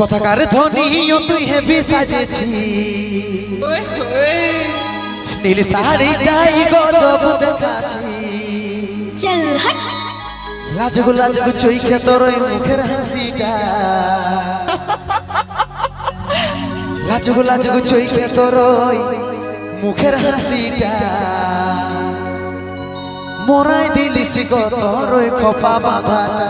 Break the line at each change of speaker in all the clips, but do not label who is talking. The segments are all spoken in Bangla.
কথাকার ধ্বনিও তুই হেবি সাজেছি নীল শাড়িটাই গজব দেখাছি।
চল হট
লাজগু লাজগু চৈখে তোর ওই মুখের হাসিটা। লাজগু লাজগু চৈখে তোর ওই মুখের হাসিটা। মোরাই দিলিস গো তোর ওই খোপা বাঁধাটা।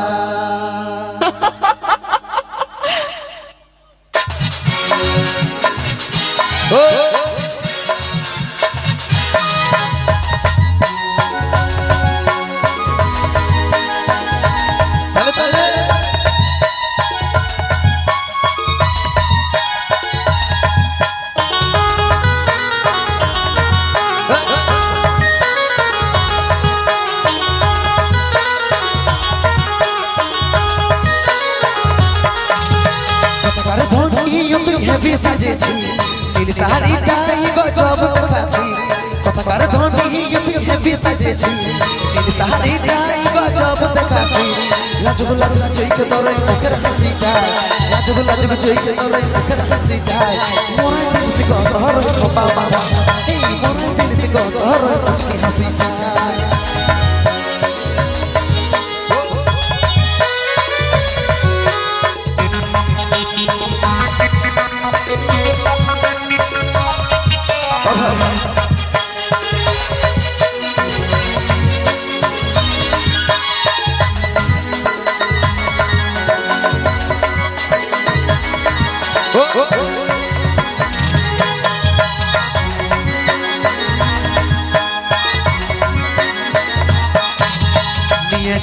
হেবি সাজেছি নীল শাড়িটাই গজব দেখাছি কথাকার ধনিও তুই হেবি সাজেছি। নীল শাড়িটাই গজব দেখাছি লাজগু লাজগু চৈকে তোর মুখের হাসিটা লাজগু লাজগু চৈকে তোর মুখের হাসিটা মোরাই দিলিস গো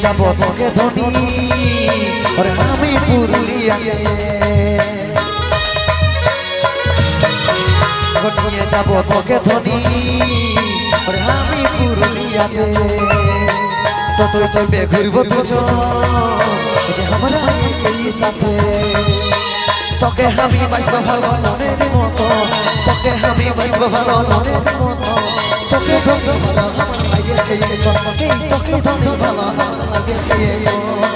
নিয়ে যাব তোকে ধনী। ওরে আমি পুরুলিয়াকে নিয়ে যাব তোকে ধনী। ওরে আমি পুরুলিয়াতে। টোটোয় চলবে ঘুরবো দুজন। যে আমরা এই সাথে। তোকে আমি বাসবো ভালো মনের মতো। তোকে আমি বাসবো ভালো মনের মতো। তোকে ধনী ভালো লাগেছে এই তোকে ধনী ভালো লাগেছে এই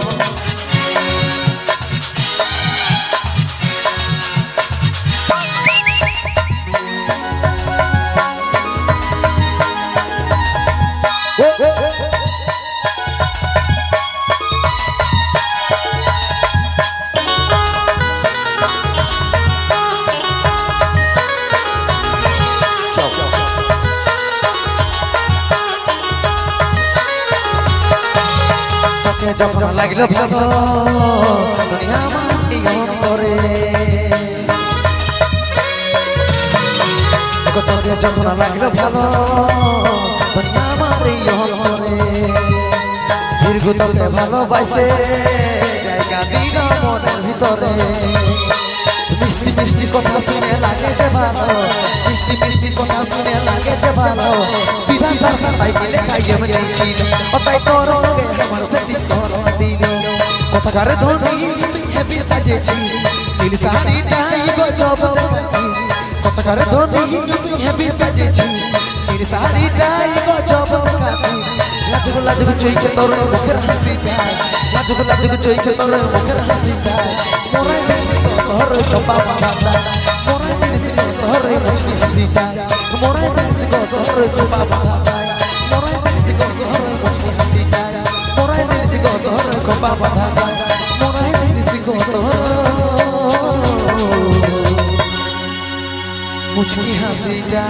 যখন লাগল ভালো, দুনিয়া আমার এই অন্তরে। তোকে যখন লাগল ভালো, দুনিয়া আমার এই অন্তরে দীর্ঘ তোকে ভালোবাসে ভিতরে। মিষ্টি মিষ্টি কথা শুনে লাগে যে ভালো, মিষ্টি মিষ্টি কথা শুনে লাগে যে ভালো। বিধান খাইয়ে মেরেছিল ও তাই তোর সঙ্গে আমার সেটি তোর দিল। কথাকার ধনী তুই হেপি সাজেছি নীল শাড়িটাই গজব দেখাছি কথাকার ধনী তুই হেপি সাজেছি নীল শাড়িটাই গজব দেখাছি লাজুক লাজুক চৈকে তোর মুখের হাসিটা। লাজুক লাজুক চৈকে তোর মুখের হাসিটা। দিলিস তোর বাঁধা মোরাই দিলিস তোর মুচকি হাসিটা। দিলিস তোর বাঁধা মোরাই দিলিস তোর মুচকি হাসিটা মোরাই দিলিস তোর কপা বাঁধা মোরাই দিলিস তোর মুচকি হাসিটা।